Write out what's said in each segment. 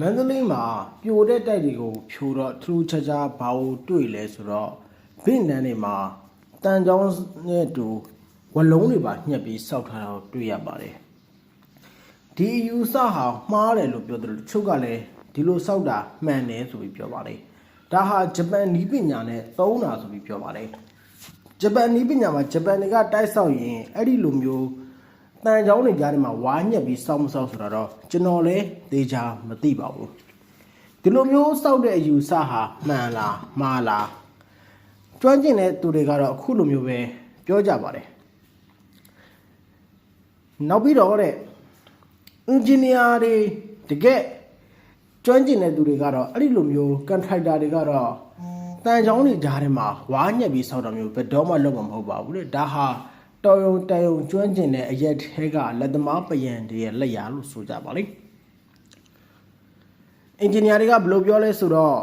မန္တလေးမှာပြိုတဲ့တိုက်တွေကိုဖြိုတော့ထူးခြားခြားဘာလို့တွေ့လဲဆိုတော့ဗိနန်းတွေမှာတန်ချောင်းနဲ့တူဝလုံးတွေပါညှက်ပြီးစောက်ထားတာကိုတွေ့ရပါတယ်ဒီအယူဆဟာမှားတယ်လို့ပြောတယ်လို့တချို့ကလည်းဒီလိုစောက်တာမှန်တယ်ဆိုပြီးပြောပါတယ်ဒါဟာဂျပန်နီးပညာနဲ့သုံးတာဆိုပြီးပြောပါတယ်ဂျပန်နီးပညာမှာဂျပန်တွေကတိုက်ဆောက်ရင်အဲ့ဒီလိုမျိုး တန်ချောင်းတွေကြားထဲမှာဝါညက်ပြီးစောက်မစောက်ဆိုတာတော့ကျွန်တော်လည်းသေချာမသိပါဘူးဒီလိုမျိုးစောက်တဲ့အယူဆဟာမှန်လားမှားလားကျွမ်းကျင်တဲ့သူတွေကတော့အခုလိုမျိုးပဲပြောကြပါတယ်နောက်ပြီးတော့တဲ့အင်ဂျင်နီယာတွေတကယ်ကျွမ်းကျင်တဲ့သူတွေကတော့အဲ့ဒီလိုမျိုးကန်ထရိုက်တာတွေကတော့တန်ချောင်းတွေကြားထဲမှာဝါညက်ပြီးစောက်တာမျိုးဘယ်တော့မှလုပ်မှာမဟုတ်ပါဘူးလေဒါဟာ တော်ရုံတန်ရုံကျွမ်းကျင်တဲ့အရက်ထဲကလက်သမားပယံတွေရဲ့လက်ရာလို့ဆိုကြပါလိမ့်အင်ဂျင်နီယာတွေကဘယ်လိုပြောလဲဆိုတော့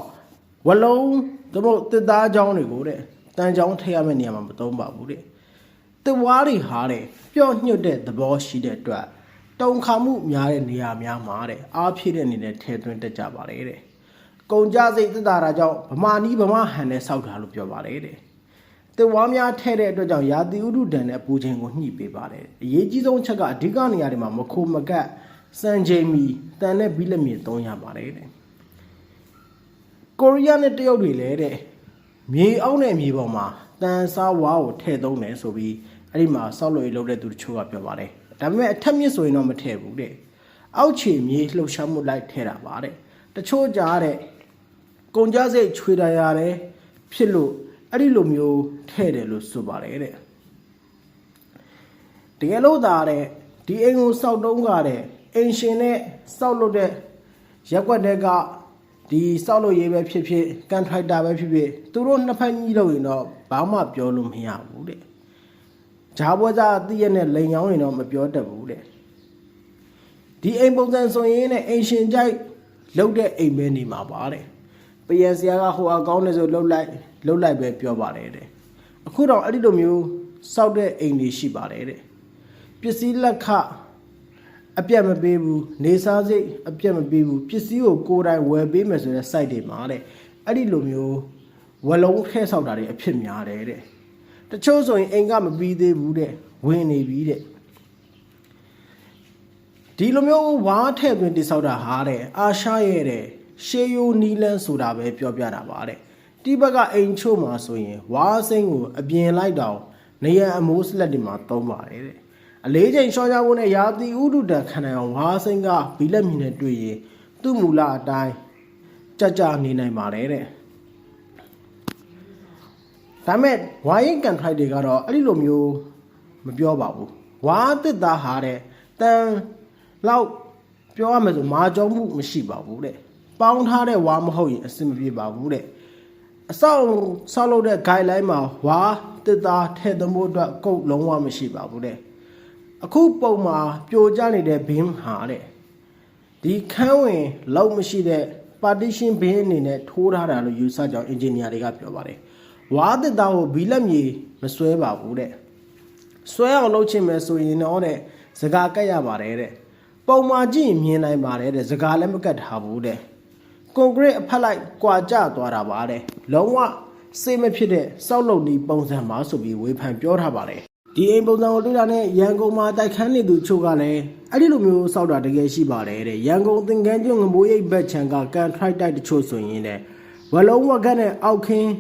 ဝလုံးတပုတ်တစ်သားချောင်းတွေကိုတဲ့တန်ချောင်းထည့်ရမယ့်နေရာမှာမသုံးပါဘူးတဲ့တဝါးတွေဟာတဲ့ပျော့ညွတ်တဲ့သဘောရှိတဲ့အတွက်တုံခါမှုများတဲ့နေရာများမှာတဲ့အားဖြည့်တဲ့အနေနဲ့ထည့်သွင်းတတ်ကြပါတယ်တဲ့ကုံကြစိတ်သက်သာတာကြောင့်ဗမာနီးဗမာဟန်နဲ့စောက်တာလို့ပြောပါတ ယ်တဲ့တဝါးများထဲတဲ့အတွက်ကြောင့်ရာသီဥတုဒဏ်နဲ့ပူချိန်ကိုညှိပေးပါတယ်အရေးကြီးဆုံးချက်ကအဓိကနေရာတွေမှာမခိုမကတ်စံချိန်မီတန်တဲ့ဘီလက်မြေသုံးရပါတယ်တဲ့ကိုရီးယားနဲ့တရုတ်တွေလည်းတဲ့မြေအောက်နဲ့မြေပေါ်မှာတန်စားဝါးကိုထည့်သုံးတယ်ဆိုပြီးအဲ့ဒီမှာစောက်လို့ရလုပ်တဲ့သူတချို့ကပြောပါတယ်ဒါပေမဲ့အထက်မြင့်ဆိုရင်တော့မထည့်ဘူးတဲ့အောက်ခြေမြေလှုပ်ရှားမှုလိုက်ထည့်တာပါတဲ့တချို့ကြားတဲ့ကုန်ကြစိတ်ချွေတရာတယ်ဖြစ်လို့ အဲ့ဒီလိုမျိုးထည့်တယ်လို့ဆိုပါတယ်တဲ့တကယ်လို့သာတဲ့ဒီအိမ်ကိုစောက်တုံးကတဲ့အိမ်ရှင်နဲ့စောက်လို့တဲ့ရက်ွက်တဲ့ကဒီစောက်လို့ရေးပဲဖြစ်ဖြစ်ကန်ထရိုက်တာပဲဖြစ်ဖြစ်သူတို့နှစ်ဖက်ကြီးလို့ရင်တော့ဘာမှပြောလို့မရဘူးတဲ့ဂျားပွဲစားတည့်ရနဲ့လိန်ချောင်းရင်တော့မပြောတတ်ဘူးတဲ့ဒီအိမ်ပုံစံဆိုရင်နဲ့အိမ်ရှင်ကြိုက်လှုပ်တဲ့အိမ်ပဲနေမှာပါတဲ့ပယံဆရာကဟိုအကောင်းနေဆိုလှုပ်လိုက် လှုပ်လိုက်ပဲပြောပါတယ်တဲ့အခုတော့အဲ့ဒီလိုမျိုးစောက်တဲ့အိမ်တွေရှိပါတယ်တဲ့ပစ္စည်းလက်ခအပြတ်မပေးဘူးနေစားစိတ်အပြတ်မပေးဘူးပစ္စည်းကိုကိုယ်တိုင်ဝယ်ပေးမယ်ဆိုတဲ့ site တွေမှာတဲ့အဲ့ဒီလိုမျိုးဝလုံးခဲဆောက်တာတွေအဖြစ်များတယ်တဲ့တချို့ဆိုရင်အိမ်ကမပြီးသေးဘူးတဲ့ဝင်နေပြီတဲ့ဒီလိုမျိုးဝါထည့်သွင်းတိဆောက်တာဟာတဲ့အာရှရဲ့တဲ့ရှေယိုနီလန်ဆိုတာပဲပြောပြတာပါတဲ့ တိဘက်ကအိမ်ချို့မှာဆိုရင်ဝါစိမ့်ကိုအပြင်လိုက်တောင်နေရန်အမိုးစလက်တွေမှာသုံးပါတယ်တဲ့အလေးချိန်ရှော့ကြဖို့နဲ့ရာသီဥတုတန်ခံနိုင်အောင်ဝါစိမ့်ကဘီလက်မီနဲ့တွေ့ရင်သူ့မူလအတိုင်းကြကြနေနိုင်ပါတယ်တဲ့ဒါမဲ့ဝါရင်ကန်ထရိုက်တွေကတော့အဲ့ဒီလိုမျိုးမပြောပါဘူးဝါတစ်သားဟာတဲ့တန်လောက်ပြောရမယ်ဆိုမာကြောမှုမရှိပါဘူးတဲ့ပေါင်းထားတဲ့ဝါမဟုတ်ရင်အဆင်မပြေပါဘူးတဲ့ အဆောက်ဆောက်လုပ်တဲ့ guideline မှာဝါတစ်သားထည့်သမှုအတွက်ကုတ်လုံးဝမရှိပါဘူးတဲ့အခုပုံမှာပြိုကျနေတဲ့ဘင်းဟာတဲ့ဒီခန်းဝင်လောက်မရှိတဲ့ partition ဘင်းအနေနဲ့ထိုးထားတာလို့ယူဆကြောင်း engineer တွေကပြောပါတယ်ဝါတစ်သားကိုဘီလက်မြေမဆွဲပါဘူးတဲ့ဆွဲအောင်လုပ်ချင်မယ်ဆိုရင်တော့တဲ့စကားကတ်ရပါတယ်တဲ့ပုံမှာကြည့်ရင်မြင်နိုင်ပါတယ်တဲ့စကားလည်းမကတ်ထားဘူးတဲ့ ကွန်ကရစ်အဖက်လိုက်ကွာကျသွားတာပါတဲ့လုံးဝစေးမဖြစ်တဲ့စောက်လုံဒီပုံစံပါဆိုပြီးဝေဖန်ပြောထားပါတယ်ဒီအိမ်ပုံစံကိုတွေ့တာနဲ့ရန်ကုန်မှာတိုက်ခန်းနေသူချို့ကလည်းအဲ့ဒီလိုမျိုးစောက်တာတကယ်ရှိပါတယ်တဲ့ရန်ကုန်သင်္ကန်းကျွန်းငမိုးရိပ်ဘက်ချံကကန်ထရိုက်တိုက်တချို့ဆိုရင်တဲ့ဝလုံးဝကတ်နဲ့အောက်ခင်း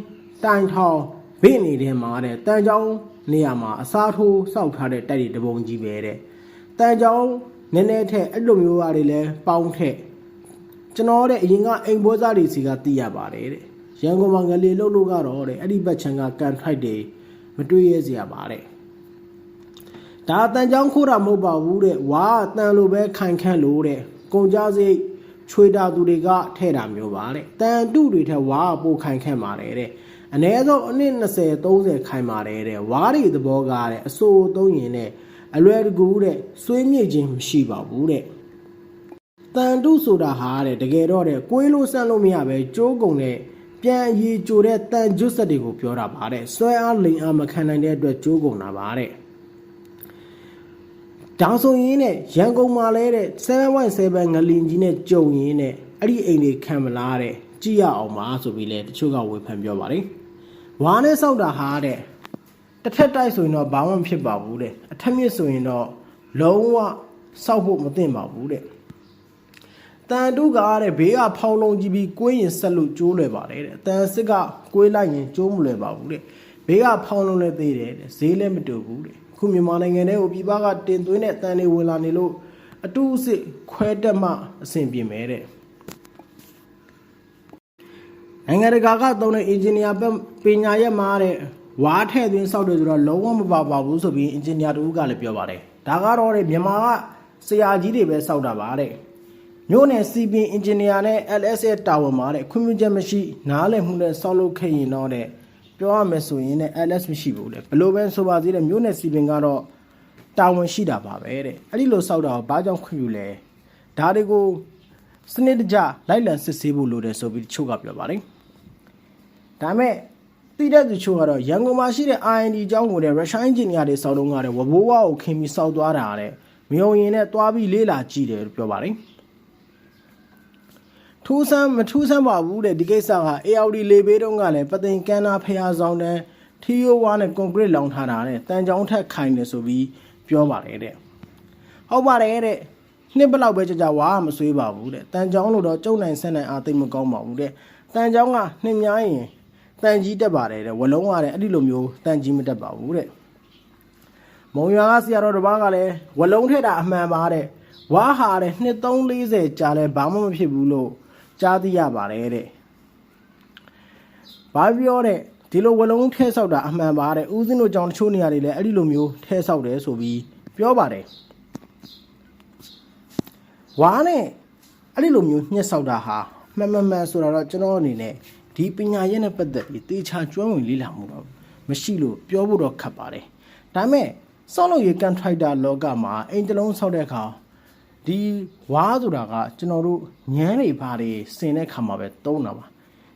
တိုင်ထောင်ဘေ့နေတဲ့မှာတဲ့တန်ချောင်းနေရာမှာအစားထိုးစောက်ထားတဲ့တိုက်တွေတပုံကြီးပဲတဲ့တန်ချောင်းနည်းနည်းထက်အဲ့လိုမျိုးဟာတွေလည်းပေါင်းထက် ကျွန်တော်တဲ့အရင်ကအိမ်ဘောစားတွေစီကသိရပါတယ်တဲ့ရန်ကုန်မှာငလေလှုပ်လို့ကတော့တဲ့အဲ့ဒီဘက်ချန်ကကန်ထိုက်တွေမတွေ့ရစရာပါတဲ့ဒါအတန်ချောင်းခိုးတာမဟုတ်ပါဘူးတဲ့ဝါအတန်လိုပဲခိုင်ခန့်လို့တဲ့ကုန်ကြစိတ်ချွေတာသူတွေကထဲ့တာမျိုးပါတဲ့တန်တုတွေထက်ဝါပိုခိုင်ခန့်ပါတယ်တဲ့အနည်းဆုံးအနည်း20 30ခိုင်ပါတယ်တဲ့ဝါတွေသဘောကားတဲ့အစိုးသုံးရင်နဲ့အလွယ်တကူတဲ့ဆွေးမြေ့ခြင်းမရှိပါဘူးတဲ့ တန်တုဆိုတာဟာတဲ့တကယ်တော့တဲ့ကိုေးလို့ဆန့်လို့မရပဲကျိုးကုန်တဲ့ပြန်အရေးကြိုတဲ့တန်ကျွတ်ဆက်တွေကိုပြောတာပါတဲ့ဆွဲအားလိန်အားမခံနိုင်တဲ့အတွက်ကျိုးကုန်တာပါတဲ့ဒါဆိုရင်နဲ့ရန်ကုန်မှာလဲတဲ့717ငလင်ကြီးနဲ့ကြုံရင်းနဲ့အဲ့အဲ့ဒီအိမ်တွေခံမလားတဲ့ကြည့်ရအောင်ပါဆိုပြီးလဲတချို့ကဝေဖန်ပြောပါတယ်ဝါနဲ့စောက်တာဟာတဲ့တစ်ထက်တိုက်ဆိုရင်တော့ဘာမှမဖြစ်ပါဘူးတဲ့အထက်မြစ်ဆိုရင်တော့လုံးဝစောက်ဖို့မသင့်ပါဘူးတဲ့ တန်တုကတဲ့ဘေးကဖောင်းလုံးကြည့်ပြီးကိုင်းရင်ဆက်လို့ကျိုးလွယ်ပါတယ်တဲ့တန်စစ်ကကိုင်းလိုက်ရင်ကျိုးမလွယ်ပါဘူးတဲ့ဘေးကဖောင်းလုံးလည်းသေးတယ်တဲ့ဈေးလည်းမတူဘူးတဲ့ခုမြန်မာနိုင်ငံထဲကိုပြည်ပကတင်သွင်းတဲ့တန်တွေဝင်လာနေလို့အတူအစ်ခွဲတက်မှအဆင်ပြေမယ်တဲ့နိုင်ငံတကာကသုံးတဲ့အင်ဂျင်နီယာပညာရက်မှာတဲ့ဝါထည့်သွင်းစောက်တယ်ဆိုတော့လုံးဝမပါပါဘူးဆိုပြီးအင်ဂျင်နီယာတူကလည်းပြောပါတယ်ဒါကတော့တဲ့မြန်မာကဆရာကြီးတွေပဲစောက်တာပါတဲ့ မြို့နယ်စီပင်အင်ဂျင်နီယာနဲ့ LSA တာဝန်မှာတဲ့ခွင့်ပြုချက်မရှိ နားလည်မှုနဲ့စောက်လုပ်ခဲ့ရင်တော့တဲ့ပြောရမယ်ဆိုရင်တဲ့ LS မရှိဘူးတဲ့ဘယ်လိုပဲဆိုပါသေးတယ်မြို့နယ်စီပင်ကတော့တာဝန်ရှိတာပါပဲတဲ့အဲ့ဒီလိုစောက်တာကိုဘာကြောင့်ခွင့်ပြုလဲဒါတွေကိုစနစ်တကျလိုက်လံစစ်ဆေးဖို့လိုတယ်ဆိုပြီးတချို့ကပြောပါတယ်ဒါပေမဲ့တိတဲ့သူချို့ကတော့ရန်ကုန်မှာရှိတဲ့ IND အကြောင်းကိုလည်း Russian engineer တွေစောက်တော့ကတဲ့ဝဘိုးဝါကိုခင်ပြီးစောက်သွားတာတဲ့မြုံရင်နဲ့တွားပြီးလေးလာကြည့်တယ်လို့ပြောပါတယ် ထူးဆန်းမထူးဆန်းပါဘူးတဲ့ဒီကိစ္စက AOD လေဘေးတုန်းကလည်းပသိမ်ကန်နာဖျားဆောင်တဲ့ထီယိုဝါနဲ့ကွန်ကရစ်လောင်ထားတာတဲ့တန်ကြောင်ထက်ခိုင်တယ်ဆိုပြီးပြောပါတယ်တဲ့ဟုတ်ပါတယ်တဲ့နှစ်ဘက်လောက်ပဲကြာကြာဝါမဆွေးပါဘူးတဲ့တန်ကြောင်လို့တော့ကျုံနိုင်ဆက်နိုင်အားသိမ့်မကောင်းပါဘူးတဲ့တန်ကြောင်ကနှစ်များရင်တန်ကြီးတက်ပါတယ်တဲ့ဝလုံးကလည်းအဲ့ဒီလိုမျိုးတန်ကြီးမတက်ပါဘူးတဲ့မုံရွာကဆရာတော်တစ်ပါးကလည်းဝလုံးထက်တာအမှန်ပါတဲ့ဝါဟာတဲ့နှစ်340ကြာလဲဘာမှမဖြစ်ဘူးလို့ ကြားသိရပါတယ်တဲ့ဘာပြောတဲ့ဒီလိုဝလုံးထဲဆောက်တာအမှန်ပါတဲ့ဦးစင်းတို့ကြောင့်တချို့နေရာတွေလည်းအဲ့ဒီလိုမျိုးထဲဆောက်တယ်ဆိုပြီးပြောပါတယ်ဝါနဲ့အဲ့ဒီလိုမျိုးညှက်ဆောက်တာဟာမှန်မှန်မှန်ဆိုတာတော့ကျွန်တော်အနေနဲ့ဒီပညာရေးနဲ့ပတ်သက်ပြီးတေချာကျွမ်းဝင်လေ့လာမှုတော့မရှိလို့ပြောဖို့တော့ခက်ပါတယ်ဒါပေမဲ့ဆောက်လုပ်ရေးကန်ထရိုက်တာလောကမှာအိမ်တစ်လုံးဆောက်တဲ့အခါ ဒီဝါဆိုတာကကျွန်တော်တို့ညမ်းတွေဘာတွေစင်တဲ့ခါမှာပဲသုံးတာပါ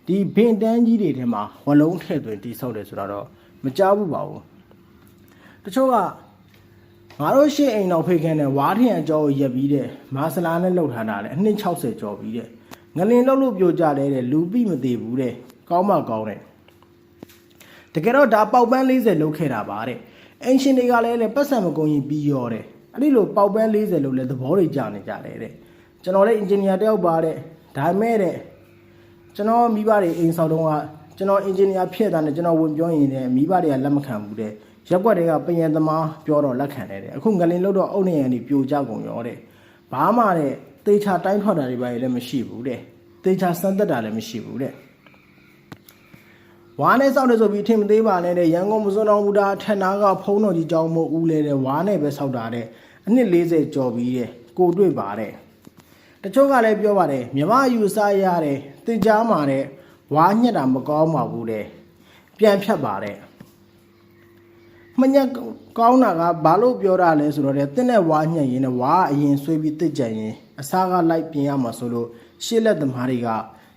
ဒီဘင်တန်းကြီးတွေထဲမှာဝလုံးထည့်သွင်းတိဆောက်တယ်ဆိုတာတော့မကြားဘူးပါဘူးတချို့ကငါတို့ရှေ့အိမ်တော်ဖိတ်ခန်းနဲ့ဝါထင်အကျော်ကိုရက်ပြီးတဲ့မာဆလာနဲ့လှုပ်ထားတာလေအနှစ်60ကျော်ပြီးတဲ့ငလင်လှုပ်လို့ပြိုကြလဲတဲ့လူပိမသေးဘူးတဲ့ကောင်းမှကောင်းတဲ့တကယ်တော့ဒါပေါက်ပန်း40လုပ်ခဲ့တာပါတဲ့အင်ရှင်တွေကလည်းလေပတ်စံမကုန်ရင်ပြီးရောတဲ့ အဲ့ဒီလိုပေါက်ပန်း40လို့လဲသဘောတွေကြနေကြတယ်တဲ့ကျွန်တော်လည်းအင်ဂျင်နီယာတယောက်ပါတဲ့ဒါမဲ့တဲ့ကျွန်တော်မိဘတွေအိမ်ဆောင်တုန်းကကျွန်တော်အင်ဂျင်နီယာဖြစ်တာနဲ့ကျွန်တော်ဝင်ပြောရင်လည်းမိဘတွေကလက်မခံဘူးတဲ့ရက်ွက်တွေကပယံသမားပြောတော့လက်ခံတယ်တဲ့အခုငလင်လို့တော့အုတ်နေရန်ဒီပြိုကြကုန်ရောတဲ့ဘာမှတဲ့သေချာတိုင်းထွက်တာတွေပါလည်းမရှိဘူးတဲ့သေချာစမ်းသက်တာလည်းမရှိဘူးတဲ့ဝါနဲ့စောက်တယ်ဆိုပြီးထင်မသေးပါနဲ့တဲ့ရန်ကုန်မစွန်းတော်မူတာထက်နာကဖုံးတော်ကြီးကြောင်းမို့ဦးလဲတဲ့ဝါနဲ့ပဲစောက်တာတဲ့ အနှစ်40ကျော်ပြီးတဲ့ကိုတွေ့ပါတဲ့တချို့ကလည်းပြောပါတယ်မြမယူစားရတဲ့တင်ကြားမှာတဲ့ဝါညက်တာမကောင်းပါဘူးတဲ့ပြန်ဖြတ်ပါတဲ့မညက်ကောင်းတာကဘာလို့ပြောတာလဲဆိုတော့တဲ့တင်းနဲ့ဝါညက်ရင်နဲ့ဝါအရင်ဆွေးပြီးတစ်ကြံရင်အစားကလိုက်ပြင်ရမှာဆိုလို့ရှေ့လက်သမားတွေက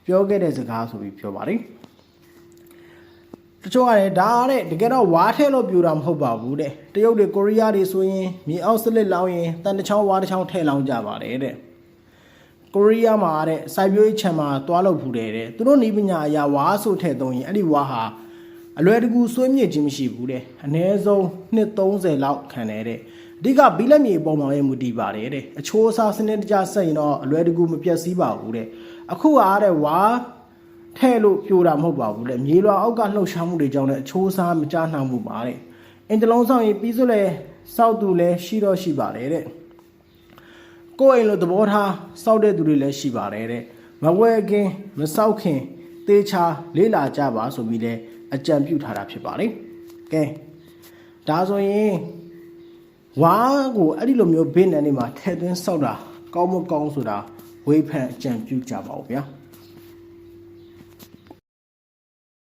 ပြောခဲ့တဲ့စကားဆိုပြီးပြောပါတယ် တချို့ကလည်းဒါတဲ့တကယ်တော့ဝါထဲလို့ပြူတာမဟုတ်ပါဘူးတဲ့တရုတ်တွေကိုရီးယားတွေဆိုရင်မြေအောက်စလစ်လောင်းရင်တန်တချောင်းဝါတစ်ချောင်းထဲလောင်းကြပါတယ်တဲ့ကိုရီးယားမှာတဲ့စိုက်ပျိုးရေးခြံမှာတွားလို့ဖူတယ်တဲ့သူတို့နီးပညာအရာဝါဆိုထဲသုံးရင်အဲ့ဒီဝါဟာအလွယ်တကူဆွေးမြေ့ခြင်းမရှိဘူးတဲ့အနည်းဆုံးနှစ်30လောက်ခံတယ်တဲ့အဓိကဘီလက်မြေပေါ်မှာပဲမူတည်ပါတယ်တဲ့အချိုးအစားစနစ်တကျဆက်ရင်တော့အလွယ်တကူမပြတ်စည်းပါဘူးတဲ့အခုအားတဲ့ဝါ ထဲလို့ပြိုတာမဟုတ်ပါဘူးတဲ့မြေလွာအောက်ကလှုပ်ရှားမှုတွေကြောင့်လည်းအချိုးအစားမကြနှောင်မှုပါတဲ့အင်တလုံးဆောင်ရင်ပြီးစွလဲစောက်သူလည်းရှိတော့ရှိပါတယ်တဲ့ကိုယ်အိမ်လိုသဘောထားစောက်တဲ့သူတွေလည်းရှိပါတယ်တဲ့မဝဲခင်မစောက်ခင်သေချာလေးလာကြပါဆိုပြီးလည်းအကြံပြုထားတာဖြစ်ပါတယ်ကဲဒါဆိုရင်ဝါကိုအဲ့ဒီလိုမျိုးဘေးနံနေမှာထဲသွင်းစောက်တာကောင်းမကောင်းဆိုတာဝေဖန်အကြံပြုကြပါဦးဗျာ